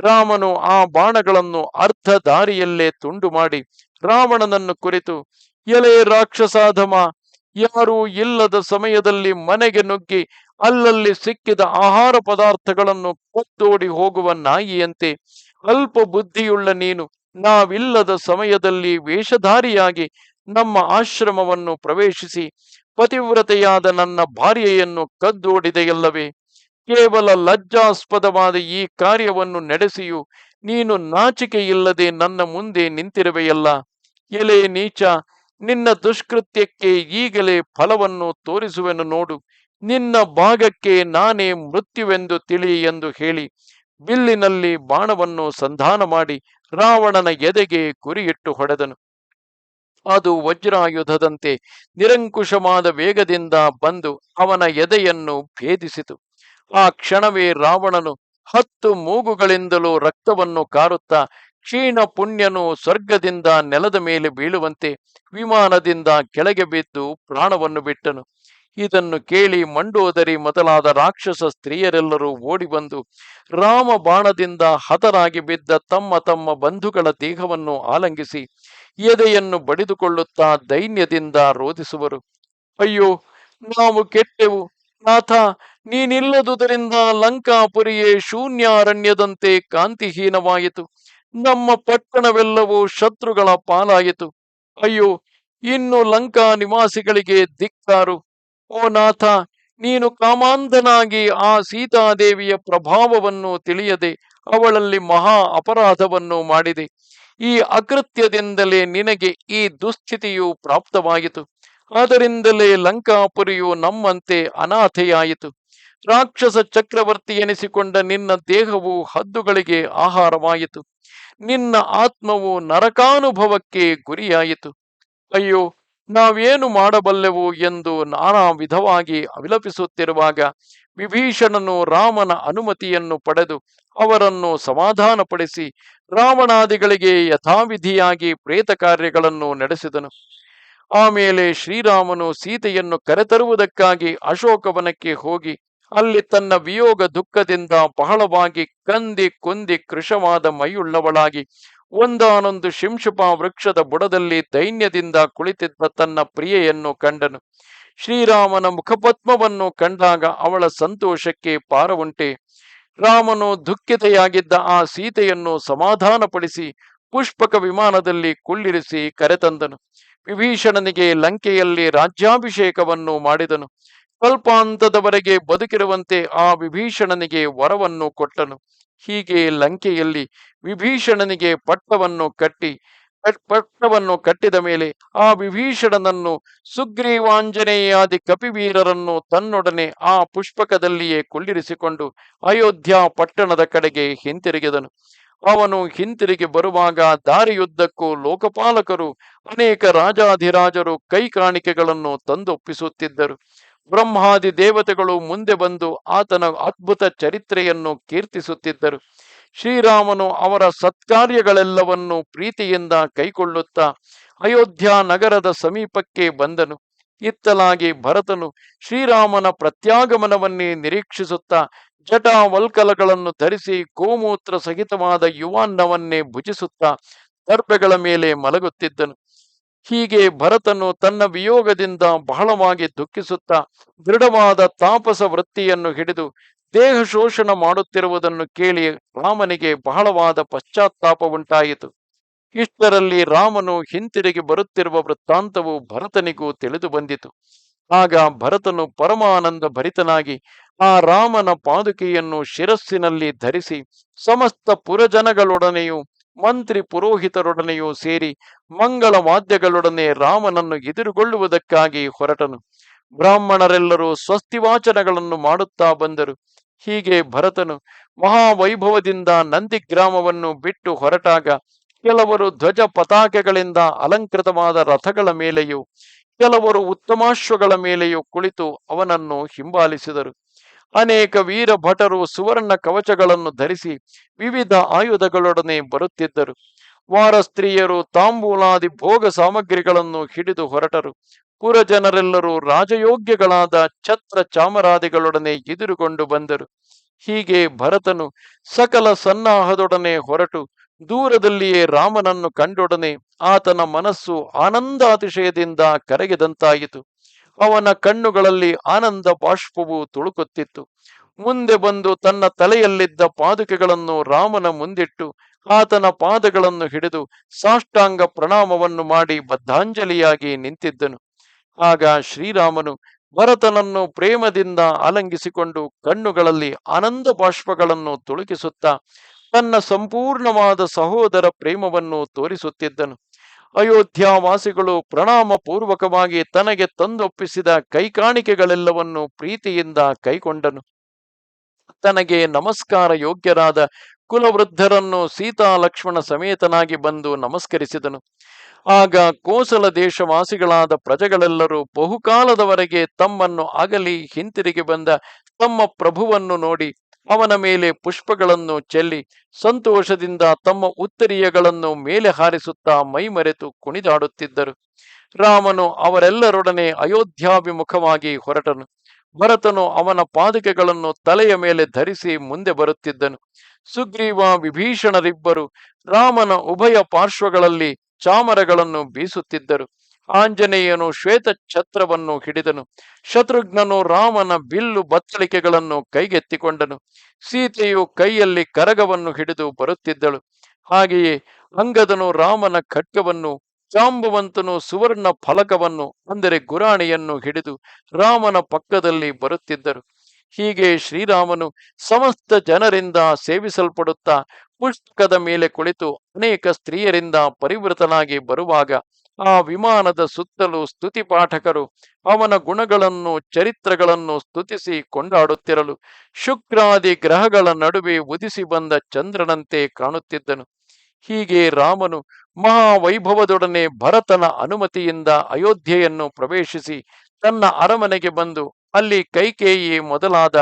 ರಾಮನು ಆ ಬಾಣಗಳನ್ನು ಅರ್ಧ ದಾರಿಯಲ್ಲೇ ತುಂಡು ಮಾಡಿ ರಾವಣನನ್ನು ಕುರಿತು ಎಲೆ ರಾಕ್ಷಸಾಧಮ, ಯಾರೂ ಇಲ್ಲದ ಸಮಯದಲ್ಲಿ ಮನೆಗೆ ನುಗ್ಗಿ ಅಲ್ಲಲ್ಲಿ ಸಿಕ್ಕಿದ ಆಹಾರ ಪದಾರ್ಥಗಳನ್ನು ಕೊತ್ತೋಡಿ ಹೋಗುವ ನಾಯಿಯಂತೆ, ಅಲ್ಪ ಬುದ್ಧಿಯುಳ್ಳ ನೀನು ನಾವಿಲ್ಲದ ಸಮಯದಲ್ಲಿ ವೇಷಧಾರಿಯಾಗಿ ನಮ್ಮ ಆಶ್ರಮವನ್ನು ಪ್ರವೇಶಿಸಿ ಪತಿವ್ರತೆಯಾದ ನನ್ನ ಭಾರ್ಯೆಯನ್ನು ಕದ್ದೋಡಿದೆಯಲ್ಲವೇ? ಕೇವಲ ಲಜ್ಜಾಸ್ಪದವಾದ ಈ ಕಾರ್ಯವನ್ನು ನಡೆಸಿಯು ನೀನು ನಾಚಿಕೆಯಿಲ್ಲದೆ ನನ್ನ ಮುಂದೆ ನಿಂತಿರುವೆಯಲ್ಲ? ಎಲೆ ನೀಚ ನಿನ್ನ ದುಷ್ಕೃತ್ಯಕ್ಕೆ ಈಗಲೇ ಫಲವನ್ನು ತೋರಿಸುವೆನು ನೋಡು. ನಿನ್ನ ಭಾಗಕ್ಕೆ ನಾನೇ ಮೃತ್ಯುವೆಂದು ತಿಳಿ ಎಂದು ಹೇಳಿ, ಬಿಲ್ಲಿನಲ್ಲಿ ಬಾಣವನ್ನು ಸಂಧಾನ ಮಾಡಿ ರಾವಣನ ಎದೆಗೆ ಗುರಿಯಿಟ್ಟು ಹೊಡೆದನು. ಅದು ವಜ್ರಾಯುಧದಂತೆ ನಿರಂಕುಶವಾದ ವೇಗದಿಂದ ಬಂದು ಅವನ ಎದೆಯನ್ನು ಭೇದಿಸಿತು. ಆ ಕ್ಷಣವೇ ರಾವಣನು ಹತ್ತು ಮೂಗುಗಳಿಂದಲೂ ರಕ್ತವನ್ನು ಕಾರುತ್ತಾ ಕ್ಷೀಣ ಪುಣ್ಯನು ಸ್ವರ್ಗದಿಂದ ನೆಲದ ಮೇಲೆ ಬೀಳುವಂತೆ ವಿಮಾನದಿಂದ ಕೆಳಗೆ ಬಿದ್ದು ಪ್ರಾಣವನ್ನು ಬಿಟ್ಟನು. ಇದನ್ನು ಕೇಳಿ ಮಂಡೋದರಿ ಮೊದಲಾದ ರಾಕ್ಷಸ ಸ್ತ್ರೀಯರೆಲ್ಲರೂ ಓಡಿಬಂದು ರಾಮ ಬಾಣದಿಂದ ಹತರಾಗಿ ಬಿದ್ದ ತಮ್ಮ ತಮ್ಮ ಬಂಧುಗಳ ದೇಹವನ್ನು ಆಲಂಗಿಸಿ ಎದೆಯನ್ನು ಬಡಿದುಕೊಳ್ಳುತ್ತಾ ದೈನ್ಯದಿಂದ ರೋಧಿಸುವರು. ಅಯ್ಯೋ, ನಾವು ಕೆಟ್ಟೆವು. ನಾಥ, ನೀನಿಲ್ಲದುದರಿಂದ ಲಂಕಾಪುರಿಯೇ ಶೂನ್ಯಾರಣ್ಯದಂತೆ ಕಾಂತಿಹೀನವಾಯಿತು. ನಮ್ಮ ಪಟ್ಟಣವೆಲ್ಲವೂ ಶತ್ರುಗಳ ಪಾಲಾಯಿತು. ಅಯ್ಯೋ, ಇನ್ನು ಲಂಕಾ ನಿವಾಸಿಗಳಿಗೆ ದಿಕ್ಕಾರು ಓ ನಾಥ, ನೀನು ಕಾಮಾಂಧನಾಗಿ ಆ ಸೀತಾದೇವಿಯ ಪ್ರಭಾವವನ್ನು ತಿಳಿಯದೆ ಅವಳಲ್ಲಿ ಮಹಾ ಅಪರಾಧವನ್ನು ಮಾಡಿದೆ. ಈ ಅಕೃತ್ಯದಿಂದಲೇ ನಿನಗೆ ಈ ದುಸ್ಥಿತಿಯು ಪ್ರಾಪ್ತವಾಯಿತು. ಆದ್ದರಿಂದಲೇ ಲಂಕಾಪುರಿಯು ನಮ್ಮಂತೆ ಅನಾಥೆಯಾಯಿತು. ರಾಕ್ಷಸ ಚಕ್ರವರ್ತಿ ಎನಿಸಿಕೊಂಡ ನಿನ್ನ ದೇಹವು ಹದ್ದುಗಳಿಗೆ ಆಹಾರವಾಯಿತು. ನಿನ್ನ ಆತ್ಮವು ನರಕಾನುಭವಕ್ಕೆ ಗುರಿಯಾಯಿತು. ಅಯ್ಯೋ, ನಾವೇನು ಮಾಡಬಲ್ಲೆವು ಎಂದು ನಾನಾ ವಿಧವಾಗಿ ಅವಿಲಪಿಸುತ್ತಿರುವಾಗ ವಿಭೀಷಣನು ರಾಮನ ಅನುಮತಿಯನ್ನು ಪಡೆದು ಅವರನ್ನು ಸಮಾಧಾನಪಡಿಸಿ ರಾವಣಾದಿಗಳಿಗೆ ಯಥಾವಿಧಿಯಾಗಿ ಪ್ರೇತ ಕಾರ್ಯಗಳನ್ನು ನಡೆಸಿದನು. ಆಮೇಲೆ ಶ್ರೀರಾಮನು ಸೀತೆಯನ್ನು ಕರೆತರುವುದಕ್ಕಾಗಿ ಅಶೋಕವನಕ್ಕೆ ಹೋಗಿ ಅಲ್ಲಿ ತನ್ನ ವಿಯೋಗ ದುಃಖದಿಂದ ಬಹಳವಾಗಿ ಕಂದಿ ಕುಂದಿ ಕೃಶವಾದ ಮೈಯುಳ್ಳವಳಾಗಿ ಒಂದಾನೊಂದು ಶಿಂಶುಪ ವೃಕ್ಷದ ಬುಡದಲ್ಲಿ ದೈನ್ಯದಿಂದ ಕುಳಿತಿದ್ದ ತನ್ನ ಪ್ರಿಯೆಯನ್ನು ಕಂಡನು. ಶ್ರೀರಾಮನ ಮುಖಪದ್ಮವನ್ನು ಕಂಡಾಗ ಅವಳ ಸಂತೋಷಕ್ಕೆ ಪಾರವುಂಟೆ. ರಾಮನು ದುಃಖಿತೆಯಾಗಿದ್ದ ಆ ಸೀತೆಯನ್ನು ಸಮಾಧಾನಪಡಿಸಿ ಪುಷ್ಪಕ ವಿಮಾನದಲ್ಲಿ ಕುಳ್ಳಿರಿಸಿ ಕರೆತಂದನು. ವಿಭೀಷಣನಿಗೆ ಲಂಕೆಯಲ್ಲಿ ರಾಜ್ಯಾಭಿಷೇಕವನ್ನು ಮಾಡಿದನು. ಕಲ್ಪಾಂತದವರೆಗೆ ಬದುಕಿರುವಂತೆ ಆ ವಿಭೀಷಣನಿಗೆ ವರವನ್ನು ಕೊಟ್ಟನು. ಹೀಗೆ ಲಂಕೆಯಲ್ಲಿ ವಿಭೀಷಣನಿಗೆ ಪಟ್ಟವನ್ನು ಕಟ್ಟಿ ಪಟ್ಟವನ್ನು ಕಟ್ಟಿದ ಮೇಲೆ ಆ ವಿಭೀಷಣನನ್ನು ಸುಗ್ರೀವಾಂಜನೇಯಾದಿ ಕಪಿವೀರರನ್ನು ತನ್ನೊಡನೆ ಆ ಪುಷ್ಪಕದಲ್ಲಿಯೇ ಕುಳ್ಳಿರಿಸಿಕೊಂಡು ಅಯೋಧ್ಯ ಪಟ್ಟಣದ ಕಡೆಗೆ ಹಿಂತಿರುಗಿದನು. ಅವನು ಹಿಂತಿರುಗಿ ಬರುವಾಗ ದಾರಿಯುದ್ದಕ್ಕೂ ಲೋಕಪಾಲಕರು, ಅನೇಕ ರಾಜಾಧಿರಾಜರು ಕೈ ಕಾಣಿಕೆಗಳನ್ನು ತಂದೊಪ್ಪಿಸುತ್ತಿದ್ದರು. ಬ್ರಹ್ಮಾದಿ ದೇವತೆಗಳು ಮುಂದೆ ಬಂದು ಆತನ ಅದ್ಭುತ ಚರಿತ್ರೆಯನ್ನು ಕೀರ್ತಿಸುತ್ತಿದ್ದರು. ಶ್ರೀರಾಮನು ಅವರ ಸತ್ಕಾರ್ಯಗಳೆಲ್ಲವನ್ನು ಪ್ರೀತಿಯಿಂದ ಕೈಕೊಳ್ಳುತ್ತಾ ಅಯೋಧ್ಯ ನಗರದ ಸಮೀಪಕ್ಕೆ ಬಂದನು. ಇತ್ತಲಾಗಿ ಭರತನು ಶ್ರೀರಾಮನ ಪ್ರತ್ಯಾಗಮನವನ್ನೇ ನಿರೀಕ್ಷಿಸುತ್ತಾ ಜಟಾವಲ್ಕಲಗಳನ್ನು ಧರಿಸಿ ಗೋಮೂತ್ರ ಸಹಿತವಾದ ಯುವಾನ್ನವನ್ನೇ ಭುಜಿಸುತ್ತಾ ದರ್ಭೆಗಳ ಮೇಲೆ ಮಲಗುತ್ತಿದ್ದನು. ಹೀಗೆ ಭರತನು ತನ್ನ ವಿಯೋಗದಿಂದ ಬಹಳವಾಗಿ ದುಃಖಿಸುತ್ತಾ ದೃಢವಾದ ತಾಪಸ ವೃತ್ತಿಯನ್ನು ಹಿಡಿದು ದೇಹ ಶೋಷಣ ಮಾಡುತ್ತಿರುವುದನ್ನು ಕೇಳಿ ರಾಮನಿಗೆ ಬಹಳವಾದ ಪಶ್ಚಾತ್ತಾಪ ಉಂಟಾಯಿತು. ಇಷ್ಟರಲ್ಲಿ ರಾಮನು ಹಿಂತಿರುಗಿ ಬರುತ್ತಿರುವ ವೃತ್ತಾಂತವು ಭರತನಿಗೂ ತಿಳಿದು ಬಂದಿತು. ಆಗ ಭರತನು ಪರಮಾನಂದ ಭರಿತನಾಗಿ ಆ ರಾಮನ ಪಾದುಕೆಯನ್ನು ಶಿರಸ್ಸಿನಲ್ಲಿ ಧರಿಸಿ ಸಮಸ್ತ ಪುರಜನಗಳೊಡನೆಯೂ ಮಂತ್ರಿ ಪುರೋಹಿತರೊಡನೆಯೂ ಸೇರಿ ಮಂಗಳ ವಾದ್ಯಗಳೊಡನೆ ರಾಮನನ್ನು ಎದುರುಗೊಳ್ಳುವುದಕ್ಕಾಗಿ ಹೊರಟನು. ಬ್ರಾಹ್ಮಣರೆಲ್ಲರೂ ಸ್ವಸ್ತಿವಾಚನಗಳನ್ನು ಮಾಡುತ್ತಾ ಬಂದರು. ಹೀಗೆ ಭರತನು ಮಹಾವೈಭವದಿಂದ ನಂದಿಗ್ರಾಮವನ್ನು ಬಿಟ್ಟು ಹೊರಟಾಗ ಕೆಲವರು ಧ್ವಜ ಪತಾಕೆಗಳಿಂದ ಅಲಂಕೃತವಾದ ರಥಗಳ ಮೇಲೆಯೂ, ಕೆಲವರು ಉತ್ತಮಾಶ್ವಗಳ ಮೇಲೆಯೂ ಕುಳಿತು ಅವನನ್ನು ಹಿಂಬಾಲಿಸಿದರು. ಅನೇಕ ವೀರ ಭಟರು ಸುವರ್ಣ ಕವಚಗಳನ್ನು ಧರಿಸಿ ವಿವಿಧ ಆಯುಧಗಳೊಡನೆ ಬರುತ್ತಿದ್ದರು. ವಾರ ಸ್ತ್ರೀಯರು ತಾಂಬೂಲಾದಿ ಭೋಗ ಸಾಮಗ್ರಿಗಳನ್ನು ಹಿಡಿದು ಹೊರಟರು. ಪುರಜನರೆಲ್ಲರೂ ರಾಜಯೋಗ್ಯಗಳಾದ ಛತ್ರ ಚಾಮರಾದಿಗಳೊಡನೆ ಎದುರುಗೊಂಡು ಬಂದರು. ಹೀಗೆ ಭರತನು ಸಕಲ ಸನ್ನಾಹದೊಡನೆ ಹೊರಟು. ದೂರದಲ್ಲಿಯೇ ರಾಮನನ್ನು ಕಂಡೊಡನೆ ಆತನ ಮನಸ್ಸು ಆನಂದಾತಿಶಯದಿಂದ ಕರಗಿದಂತಾಯಿತು. ಅವನ ಕಣ್ಣುಗಳಲ್ಲಿ ಆನಂದ ಬಾಷ್ಪವು ತುಳುಕುತ್ತಿತ್ತು. ಮುಂದೆ ಬಂದು ತನ್ನ ತಲೆಯಲ್ಲಿದ್ದ ಪಾದುಕೆಗಳನ್ನು ರಾಮನ ಮುಂದಿಟ್ಟು ಆತನ ಪಾದಗಳನ್ನು ಹಿಡಿದು ಸಾಷ್ಟಾಂಗ ಪ್ರಣಾಮವನ್ನು ಮಾಡಿ ಬದ್ಧಾಂಜಲಿಯಾಗಿ ನಿಂತಿದ್ದನು. ಆಗ ಶ್ರೀರಾಮನು ಭರತನನ್ನು ಪ್ರೇಮದಿಂದ ಆಲಂಗಿಸಿಕೊಂಡು ಕಣ್ಣುಗಳಲ್ಲಿ ಆನಂದ ಬಾಷ್ಪಗಳನ್ನು ತುಳುಕಿಸುತ್ತಾ ತನ್ನ ಸಂಪೂರ್ಣವಾದ ಸಹೋದರ ಪ್ರೇಮವನ್ನು ತೋರಿಸುತ್ತಿದ್ದನು. ಅಯೋಧ್ಯಾವಾಸಿಗಳು ಪ್ರಣಾಮ ಪೂರ್ವಕವಾಗಿ ತನಗೆ ತಂದೊಪ್ಪಿಸಿದ ಕೈಕಾಣಿಕೆಗಳೆಲ್ಲವನ್ನು ಪ್ರೀತಿಯಿಂದ ಕೈಕೊಂಡನು. ತನಗೆ ನಮಸ್ಕಾರ ಯೋಗ್ಯರಾದ ಕುಲವೃದ್ಧರನ್ನು ಸೀತಾ ಲಕ್ಷ್ಮಣ ಸಮೇತನಾಗಿ ಬಂದು ನಮಸ್ಕರಿಸಿದನು. ಆಗ ಕೋಸಲ ದೇಶವಾಸಿಗಳಾದ ಪ್ರಜೆಗಳೆಲ್ಲರೂ ಬಹುಕಾಲದವರೆಗೆ ತಮ್ಮನ್ನು ಅಗಲಿ ಹಿಂತಿರುಗಿ ಬಂದ ತಮ್ಮ ಪ್ರಭುವನ್ನು ನೋಡಿ ಅವನ ಮೇಲೆ ಪುಷ್ಪಗಳನ್ನು ಚೆಲ್ಲಿ ಸಂತೋಷದಿಂದ ತಮ್ಮ ಉತ್ತರೀಯಗಳನ್ನು ಮೇಲೆ ಹಾರಿಸುತ್ತಾ ಮೈಮರೆತು ಕುಣಿದಾಡುತ್ತಿದ್ದರು. ರಾಮನು ಅವರೆಲ್ಲರೊಡನೆ ಅಯೋಧ್ಯಾಭಿಮುಖವಾಗಿ ಹೊರಟನು. ಭರತನು ಅವನ ಪಾದುಕೆಗಳನ್ನು ತಲೆಯ ಮೇಲೆ ಧರಿಸಿ ಮುಂದೆ ಬರುತ್ತಿದ್ದನು. ಸುಗ್ರೀವ ವಿಭೀಷಣರಿಬ್ಬರು ರಾಮನ ಉಭಯ ಪಾರ್ಶ್ವಗಳಲ್ಲಿ ಚಾಮರಗಳನ್ನು ಬೀಸುತ್ತಿದ್ದರು. ಆಂಜನೇಯನು ಶ್ವೇತ ಛತ್ರವನ್ನು ಹಿಡಿದನು. ಶತ್ರುಘ್ನನು ರಾಮನ ಬಿಲ್ಲು ಬತ್ತಳಿಕೆಗಳನ್ನು ಕೈಗೆತ್ತಿಕೊಂಡನು. ಸೀತೆಯು ಕೈಯಲ್ಲಿ ಕರಗವನ್ನು ಹಿಡಿದು ಬರುತ್ತಿದ್ದಳು. ಹಾಗೆಯೇ ಅಂಗದನು ರಾಮನ ಖಡ್ಗವನ್ನು ಚಾಂಬುವಂತನು ಸುವರ್ಣ ಫಲಕವನ್ನು, ಅಂದರೆ ಗುರಾಣಿಯನ್ನು ಹಿಡಿದು ರಾಮನ ಪಕ್ಕದಲ್ಲಿ ಬರುತ್ತಿದ್ದರು. ಹೀಗೆ ಶ್ರೀರಾಮನು ಸಮಸ್ತ ಜನರಿಂದ ಸೇವಿಸಲ್ಪಡುತ್ತಾ ಪುಸ್ತಕದ ಮೇಲೆ ಕುಳಿತು ಅನೇಕ ಸ್ತ್ರೀಯರಿಂದ ಪರಿವೃತನಾಗಿ ಬರುವಾಗ ಆ ವಿಮಾನದ ಸುತ್ತಲೂ ಸ್ತುತಿ ಪಾಠಕರು ಅವನ ಗುಣಗಳನ್ನು, ಚರಿತ್ರಗಳನ್ನು ಸ್ತುತಿಸಿ ಕೊಂಡಾಡುತ್ತಿರಲು ಶುಕ್ರಾದಿ ಗ್ರಹಗಳ ನಡುವೆ ಉದಿಸಿ ಬಂದ ಚಂದ್ರನಂತೆ ಕಾಣುತ್ತಿದ್ದನು. ಹೀಗೆ ರಾಮನು ಮಹಾವೈಭವದೊಡನೆ ಭರತನ ಅನುಮತಿಯಿಂದ ಅಯೋಧ್ಯೆಯನ್ನು ಪ್ರವೇಶಿಸಿ ತನ್ನ ಅರಮನೆಗೆ ಬಂದು ಅಲ್ಲಿ ಕೈಕೇಯಿ ಮೊದಲಾದ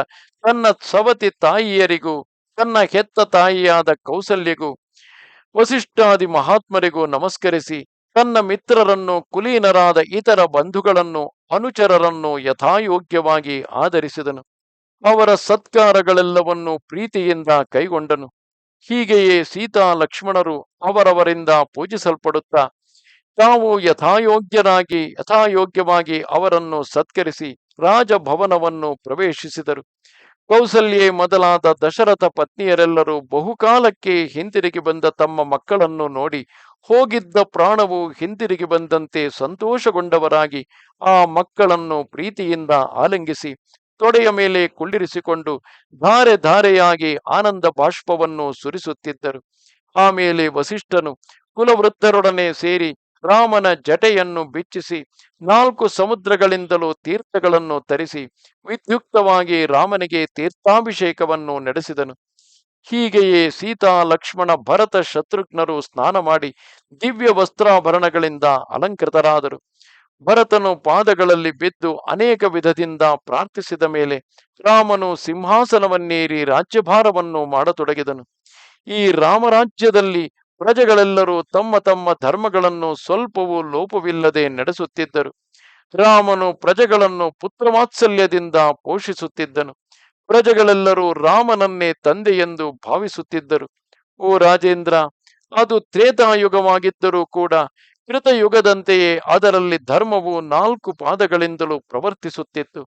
ತನ್ನ ಸವತಿ ತಾಯಿಯರಿಗೂ, ತನ್ನ ಹೆತ್ತ ತಾಯಿಯಾದ ಕೌಸಲ್ಯಗೂ, ವಸಿಷ್ಠಾದಿ ಮಹಾತ್ಮರಿಗೂ ನಮಸ್ಕರಿಸಿ ತನ್ನ ಮಿತ್ರರನ್ನು, ಕುಲೀನರಾದ ಇತರ ಬಂಧುಗಳನ್ನು, ಅನುಚರರನ್ನು ಯಥಾಯೋಗ್ಯವಾಗಿ ಆಧರಿಸಿದನು. ಅವರ ಸತ್ಕಾರಗಳೆಲ್ಲವನ್ನು ಪ್ರೀತಿಯಿಂದ ಕೈಗೊಂಡನು. ಹೀಗೆಯೇ ಸೀತಾ ಲಕ್ಷ್ಮಣರು ಅವರವರಿಂದ ಪೂಜಿಸಲ್ಪಡುತ್ತಾ, ತಾವು ಯಥಾಯೋಗ್ಯರಾಗಿ, ಯಥಾಯೋಗ್ಯವಾಗಿ ಅವರನ್ನು ಸತ್ಕರಿಸಿ ರಾಜಭವನವನ್ನು ಪ್ರವೇಶಿಸಿದರು. ಕೌಸಲ್ಯೆ ಮೊದಲಾದ ದಶರಥ ಪತ್ನಿಯರೆಲ್ಲರೂ ಬಹುಕಾಲಕ್ಕೆ ಹಿಂತಿರುಗಿ ಬಂದ ತಮ್ಮ ಮಕ್ಕಳನ್ನು ನೋಡಿ ಹೋಗಿದ್ದ ಪ್ರಾಣವು ಹಿಂತಿರುಗಿ ಬಂದಂತೆ ಸಂತೋಷಗೊಂಡವರಾಗಿ ಆ ಮಕ್ಕಳನ್ನು ಪ್ರೀತಿಯಿಂದ ಆಲಿಂಗಿಸಿ ತೊಡೆಯ ಮೇಲೆ ಕುಳ್ಳಿರಿಸಿಕೊಂಡು ಧಾರೆ ಧಾರೆಯಾಗಿ ಆನಂದ ಬಾಷ್ಪವನ್ನು ಸುರಿಸುತ್ತಿದ್ದರು. ಆಮೇಲೆ ವಸಿಷ್ಠನು ಕುಲವೃತ್ತರೊಡನೆ ಸೇರಿ ರಾಮನ ಜಟೆಯನ್ನು ಬಿಚ್ಚಿಸಿ, ನಾಲ್ಕು ಸಮುದ್ರಗಳಿಂದಲೂ ತೀರ್ಥಗಳನ್ನು ತರಿಸಿ ವಿದ್ಯುಕ್ತವಾಗಿ ರಾಮನಿಗೆ ತೀರ್ಥಾಭಿಷೇಕವನ್ನು ನಡೆಸಿದನು. ಹೀಗೆಯೇ ಸೀತಾ, ಲಕ್ಷ್ಮಣ, ಭರತ ಶತ್ರುಘ್ನರು ಸ್ನಾನ ಮಾಡಿ ದಿವ್ಯ ವಸ್ತ್ರಾಭರಣಗಳಿಂದ ಅಲಂಕೃತರಾದರು. ಭರತನು ಪಾದಗಳಲ್ಲಿ ಬಿದ್ದು ಅನೇಕ ವಿಧದಿಂದ ಪ್ರಾರ್ಥಿಸಿದ ಮೇಲೆ ರಾಮನು ಸಿಂಹಾಸನವನ್ನೇರಿ ರಾಜ್ಯಭಾರವನ್ನು ಮಾಡತೊಡಗಿದನು. ಈ ರಾಮರಾಜ್ಯದಲ್ಲಿ ಪ್ರಜೆಗಳೆಲ್ಲರೂ ತಮ್ಮ ತಮ್ಮ ಧರ್ಮಗಳನ್ನು ಸ್ವಲ್ಪವೂ ಲೋಪವಿಲ್ಲದೆ ನಡೆಸುತ್ತಿದ್ದರು. ರಾಮನು ಪ್ರಜೆಗಳನ್ನು ಪುತ್ರವಾತ್ಸಲ್ಯದಿಂದ ಪೋಷಿಸುತ್ತಿದ್ದನು. ಪ್ರಜೆಗಳೆಲ್ಲರೂ ರಾಮನನ್ನೇ ತಂದೆಯೆಂದು ಭಾವಿಸುತ್ತಿದ್ದರು. ಓ ರಾಜೇಂದ್ರ, ಅದು ತ್ರೇತಾಯುಗವಾಗಿದ್ದರೂ ಕೂಡ ಕೃತಯುಗದಂತೆಯೇ ಅದರಲ್ಲಿ ಧರ್ಮವು ನಾಲ್ಕು ಪಾದಗಳಿಂದಲೂ ಪ್ರವರ್ತಿಸುತ್ತಿತ್ತು.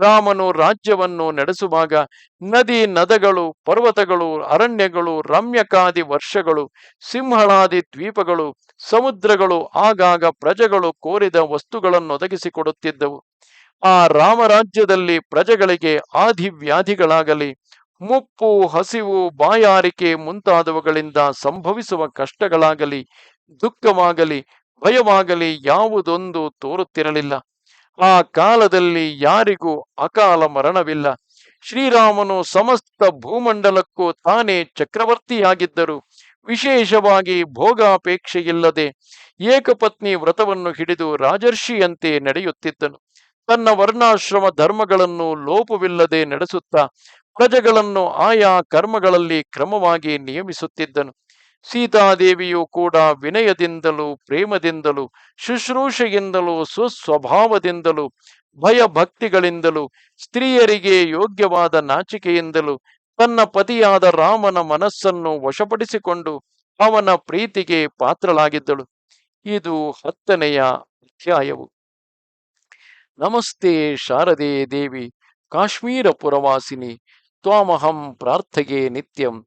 ರಾಮನು ರಾಜ್ಯವನ್ನು ನಡೆಸುವಾಗ ನದಿ ನದಗಳು, ಪರ್ವತಗಳು, ಅರಣ್ಯಗಳು, ರಮ್ಯಕಾದಿ ವರ್ಷಗಳು, ಸಿಂಹಳಾದಿ ದ್ವೀಪಗಳು, ಸಮುದ್ರಗಳು, ಆಗಾಗ ಪ್ರಜೆಗಳು ಕೋರಿದ ವಸ್ತುಗಳನ್ನು ಒದಗಿಸಿಕೊಡುತ್ತಿದ್ದವು ಆ ರಾಮರಾಜ್ಯದಲ್ಲಿ ಪ್ರಜೆಗಳಿಗೆ ಆದಿವ್ಯಾಧಿಗಳಾಗಲಿ, ಮುಪ್ಪು, ಹಸಿವು, ಬಾಯಾರಿಕೆ ಮುಂತಾದವುಗಳಿಂದ ಸಂಭವಿಸುವ ಕಷ್ಟಗಳಾಗಲಿ, ದುಃಖವಾಗಲಿ ಭಯವಾಗಲಿ, ಯಾವುದೊಂದು ತೋರುತ್ತಿರಲಿಲ್ಲ. ಆ ಕಾಲದಲ್ಲಿ ಯಾರಿಗೂ ಅಕಾಲ ಮರಣವಿಲ್ಲ. ಶ್ರೀರಾಮನು ಸಮಸ್ತ ಭೂಮಂಡಲಕ್ಕೂ ತಾನೇ ಚಕ್ರವರ್ತಿಯಾಗಿದ್ದರು. ವಿಶೇಷವಾಗಿ ಭೋಗಾಪೇಕ್ಷೆಯಿಲ್ಲದೆ ಏಕಪತ್ನಿ ವ್ರತವನ್ನು ಹಿಡಿದು ರಾಜರ್ಷಿಯಂತೆ ನಡೆಯುತ್ತಿದ್ದನು. ತನ್ನ ವರ್ಣಾಶ್ರಮ ಧರ್ಮಗಳನ್ನು ಲೋಪವಿಲ್ಲದೆ ನಡೆಸುತ್ತಾ ಪ್ರಜೆಗಳನ್ನು ಆಯಾ ಕರ್ಮಗಳಲ್ಲಿ ಕ್ರಮವಾಗಿ ನಿಯಮಿಸುತ್ತಿದ್ದನು. ಸೀತಾದೇವಿಯು ಕೂಡ ವಿನಯದಿಂದಲೂ, ಪ್ರೇಮದಿಂದಲೂ, ಶುಶ್ರೂಷೆಯಿಂದಲೂ ಸುಸ್ವಭಾವದಿಂದಲೂ ಭಯ ಭಕ್ತಿಗಳಿಂದಲೂ ಸ್ತ್ರೀಯರಿಗೆ ಯೋಗ್ಯವಾದ ನಾಚಿಕೆಯಿಂದಲೂ, ತನ್ನ ಪತಿಯಾದ ರಾಮನ ಮನಸ್ಸನ್ನು ವಶಪಡಿಸಿಕೊಂಡು ಅವನ ಪ್ರೀತಿಗೆ ಪಾತ್ರಳಾಗಿದ್ದಳು. ಇದು ಹತ್ತನೆಯ ಅಧ್ಯಾಯವು. ನಮಸ್ತೆ ಶಾರದೆ ದೇವಿ, ಕಾಶ್ಮೀರ ಪುರವಾಸಿನಿ, ತ್ವಾಮಹಂ ಪ್ರಾರ್ಥಗೆ ನಿತ್ಯಂ.